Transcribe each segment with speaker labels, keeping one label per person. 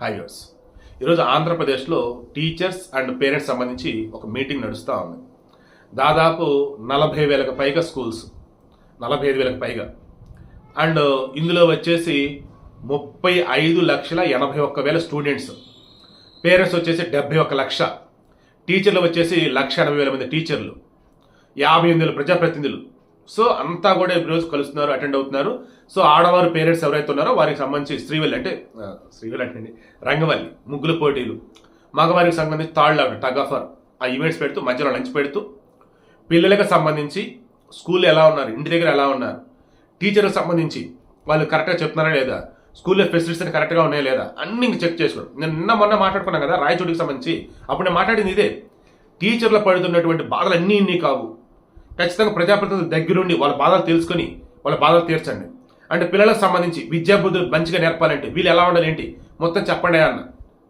Speaker 1: Hi verse ఈరోజు ఆంధ్రప్రదేశ్లో teachers and parents సంబంధించి ఒక మీటింగ్ నడుస్తూ ఉంది. దాదాపు నలభై వేలకు పైగా స్కూల్స్ నలభై ఐదు వేలకు పైగా. అండ్ ఇందులో వచ్చేసి ముప్పై ఐదు లక్షల ఎనభై ఒక్క వేల స్టూడెంట్స్. పేరెంట్స్ వచ్చేసి డెబ్బై ఒక్క లక్ష. టీచర్లు వచ్చేసి లక్ష ఎనభై వేల మంది టీచర్లు. యాభై ఎనిమిది వేల ప్రజాప్రతినిధులు. సో అంతా కూడా ఈరోజు కలుస్తున్నారు అటెండ్ అవుతున్నారు. సో ఆడవారు పేరెంట్స్ ఎవరైతే ఉన్నారో వారికి సంబంధించి శ్రీవల్లి అంటే శ్రీవల్లి అంటే రంగవల్లి ముగ్గుల పోటీలు. మగవారికి సంబంధించి తాళ్ళు ఆవిడ టగ్ ఆఫర్. ఆ ఈవెంట్స్ పెడుతూ మధ్యలో లంచ్ పెడుతూ పిల్లలకు సంబంధించి స్కూల్లో ఎలా ఉన్నారు ఇంటి దగ్గర ఎలా ఉన్నారు టీచర్కి సంబంధించి వాళ్ళు కరెక్ట్గా చెప్తున్నారా లేదా స్కూల్లో ఫెసిలిటీస్ అని కరెక్ట్గా ఉన్నాయా లేదా అన్ని చెక్ చేసుకోవడం. నేను నిన్న మొన్న మాట్లాడుకున్నాను కదా రాయచూడికి సంబంధించి అప్పుడు నేను మాట్లాడింది ఇదే. టీచర్లు పడుతున్నటువంటి బాధలు అన్నీ ఇన్ని కావు. ఖచ్చితంగా ప్రజాప్రతినిధులు దగ్గరుండి వాళ్ళ బాధలు తెలుసుకొని వాళ్ళ బాధలు తీర్చండి. అంటే పిల్లలకు సంబంధించి విద్యాబుద్ధులు మంచిగా నేర్పాలంటే వీళ్ళు ఎలా ఉండాలి ఏంటి? మొత్తం చెప్పండి అన్న.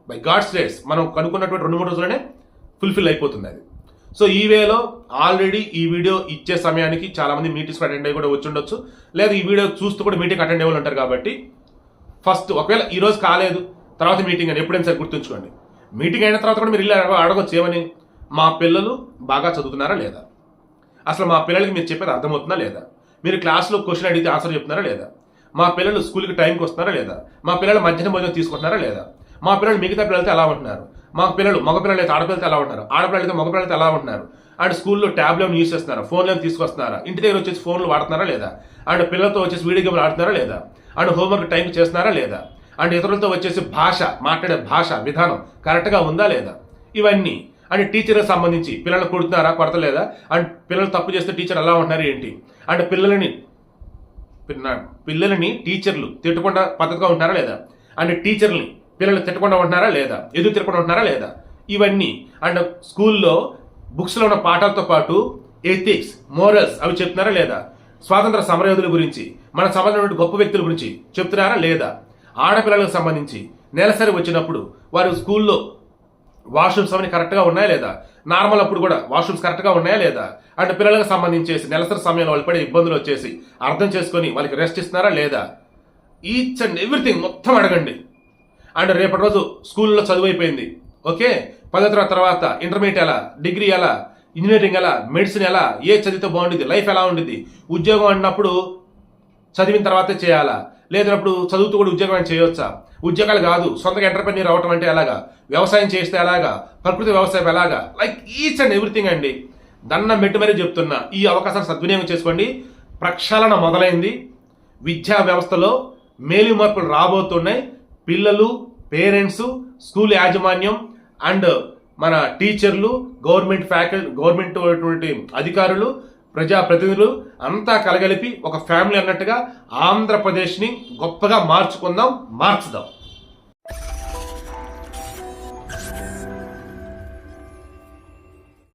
Speaker 1: బై గాడ్స్ రేస్ మనం కనుక్కున్నటువంటి రెండు మూడు రోజులనే ఫుల్ఫిల్ అయిపోతుంది అది. సో ఈ వేలో ఆల్రెడీ ఈ వీడియో ఇచ్చే సమయానికి చాలామంది మీటింగ్స్ అటెండ్ అయ్యి కూడా వచ్చి ఉండొచ్చు. లేదా ఈ వీడియో చూస్తూ కూడా మీటింగ్ అటెండ్ అయ్యే ఉంటారు కాబట్టి ఫస్ట్ ఒకవేళ ఈ రోజు కాలేదు తర్వాత మీటింగ్ అని ఎప్పుడైనా సరే గుర్తుంచుకోండి. మీటింగ్ అయిన తర్వాత కూడా మీరు ఇల్లు అడగొచ్చు ఏమని? మా పిల్లలు బాగా చదువుతున్నారా లేదా? అసలు మా పిల్లలకి మీరు చెప్పేది అర్థమవుతుందా లేదా? మీరు క్లాస్లో క్వశ్చన్ అడిగితే ఆన్సర్ చెప్తున్నారా లేదా? మా పిల్లలు స్కూల్కి టైంకి వస్తున్నారా లేదా? మా పిల్లలు మధ్యాహ్నం భోజనం తీసుకుంటున్నారా లేదా? మా పిల్లలు మిగతా పిల్లలతో ఎలా ఉంటున్నారు? మా పిల్లలు మగ పిల్లలు అయితే ఆడపిల్లలతో ఎలా ఉంటున్నారు? ఆడపిల్లలు అయితే మగ పిల్లలతో ఎలా ఉంటున్నారు? అండ్ స్కూల్లో ట్యాబ్లో యూస్ చేస్తున్నారా? ఫోన్లో తీసుకొస్తున్నారా? ఇంటి దగ్గర వచ్చేసి ఫోన్లు వాడుతున్నారా లేదా? అండ్ పిల్లలతో వచ్చేసి వీడియో గేమ్లు ఆడుతున్నారా లేదా? అండ్ హోంవర్క్ టైంకి చేస్తున్నారా లేదా? అండ్ ఇతరులతో వచ్చేసి భాష మాట్లాడే భాష విధానం కరెక్ట్గా ఉందా లేదా? ఇవన్నీ అండ్ టీచర్కి సంబంధించి పిల్లలు కొడుతున్నారా కొడతలేదా? అండ్ పిల్లలు తప్పు చేస్తే టీచర్ ఎలా ఉంటున్నారు ఏంటి? అండ్ పిల్లలని పిల్లలని టీచర్లు తిట్టకుండా పద్ధతిగా ఉంటారా లేదా? అండ్ టీచర్ని పిల్లలు తిట్టకుండా ఉంటున్నారా లేదా? ఎదురు తిట్టకుండా ఉంటున్నారా లేదా? ఇవన్నీ అండ్ స్కూల్లో బుక్స్లో ఉన్న పాఠాలతో పాటు ఎథిక్స్ మోరల్స్ అవి చెప్తున్నారా లేదా? స్వాతంత్ర సమరయోధుల గురించి మన సమాజంలో గొప్ప వ్యక్తుల గురించి చెప్తున్నారా లేదా? ఆడపిల్లలకు సంబంధించి నెలసరి వచ్చినప్పుడు వారు స్కూల్లో వాష్రూమ్స్ అవన్నీ కరెక్ట్గా ఉన్నాయా లేదా? నార్మల్ అప్పుడు కూడా వాష్రూమ్స్ కరెక్ట్గా ఉన్నాయా లేదా? అండ్ పిల్లలకు సంబంధించేసి నెలసరి సమయంలో వాళ్ళు పడే ఇబ్బందులు వచ్చేసి అర్థం చేసుకొని వాళ్ళకి రెస్ట్ ఇస్తున్నారా లేదా? ఈచ్ అండ్ ఎవ్రీథింగ్ మొత్తం అడగండి. అండ్ రేపటి రోజు స్కూల్లో చదువు అయిపోయింది. ఓకే? పదో తరగతి తర్వాత ఇంటర్మీడియట్ ఎలా? డిగ్రీ ఎలా? ఇంజనీరింగ్ ఎలా? మెడిసిన్ ఎలా? ఏ చదివితే బాగుంటుంది లైఫ్ ఎలా ఉండేది ఉద్యోగం అన్నప్పుడు చదివిన తర్వాతే చేయాలా? లేదన్నప్పుడు చదువుతూ కూడా ఉద్యోగం అని చేయొచ్చా? ఉద్యోగాలు కాదు సొంతగా ఎంటర్ప్రెన్యూర్ అవటం అంటే ఎలాగా? వ్యవసాయం చేస్తే ఎలాగా? ప్రకృతి వ్యవసాయం ఎలాగా? లైక్ ఈచ్ అండ్ ఎవ్రీథింగ్ అండి. దన్న మెట్టు మరీ చెప్తున్నా ఈ అవకాశాన్ని సద్వినియోగం చేసుకోండి. ప్రక్షాళన మొదలైంది. విద్యా వ్యవస్థలో మేలు మార్పులు రాబోతున్నాయి. పిల్లలు పేరెంట్స్ స్కూల్ యాజమాన్యం అండ్ మన టీచర్లు గవర్నమెంట్ ఫ్యాకల్టీ గవర్నమెంట్ అటువంటి అధికారులు ప్రజాప్రతినిధులు అంతా కలగలిపి ఒక ఫ్యామిలీ అన్నట్టుగా ఆంధ్రప్రదేశ్ని గొప్పగా మార్చుకుందాం మార్చుదాం.